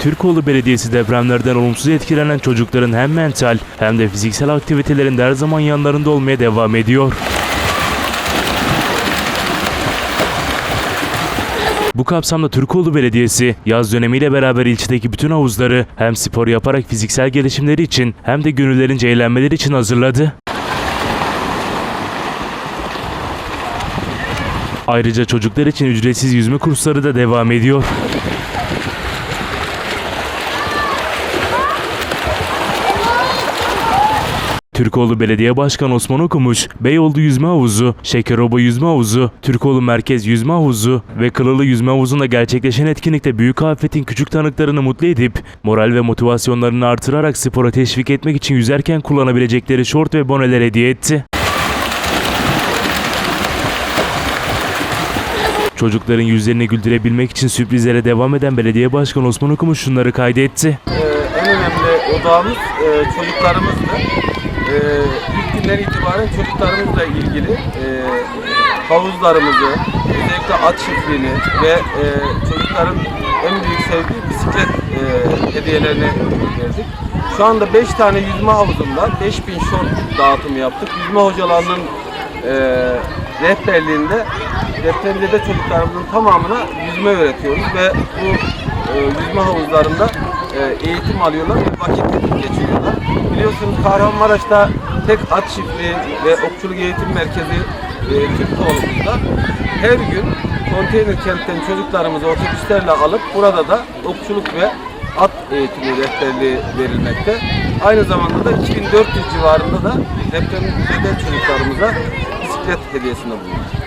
Türkoğlu Belediyesi depremlerden olumsuz etkilenen çocukların hem mental hem de fiziksel aktivitelerinde her zaman yanlarında olmaya devam ediyor. Bu kapsamda Türkoğlu Belediyesi yaz dönemiyle beraber ilçedeki bütün havuzları hem spor yaparak fiziksel gelişimleri için hem de gönüllerince eğlenmeleri için hazırladı. Ayrıca çocuklar için ücretsiz yüzme kursları da devam ediyor. Türkoğlu Belediye Başkanı Osman Okumuş, Beyoğlu Yüzme Havuzu, Şekeroba Yüzme Havuzu, Türkoğlu Merkez Yüzme Havuzu ve Kılılı Yüzme Havuzu'nda gerçekleşen etkinlikte büyük afetin küçük tanıklarını mutlu edip moral ve motivasyonlarını artırarak spora teşvik etmek için yüzerken kullanabilecekleri şort ve boneler hediye etti. Çocukların yüzlerini güldürebilmek için sürprizlere devam eden Belediye Başkanı Osman Okumuş şunları kaydetti. Ee, en önemli odağımız e, çocuklarımızdı. Ee, ilk günden itibaren çocuklarımızla ilgili e, havuzlarımızı, özellikle at çiftliğini ve e, çocukların en büyük sevdiği bisiklet e, hediyelerini verdik. Şu anda 5 tane yüzme havuzunda 5000 şort dağıtımı yaptık. Yüzme hocalarının e, rehberliğinde depremzede çocuklarımızın tamamına yüzme öğretiyoruz ve bu e, yüzme havuzlarında e, eğitim alıyorlar ve vakit geçiriyorlar. Biliyorsunuz Kahramanmaraş'ta tek at çiftliği ve okçuluk eğitim merkezi e, Türkoğlu'muzda her gün konteyner kentten çocuklarımızı otobüslerle alıp burada da okçuluk ve at eğitimi rehberliği verilmekte. Aynı zamanda da 2400 civarında da depremzede çocuklarımıza bisiklet hediyesinde bulunuyor.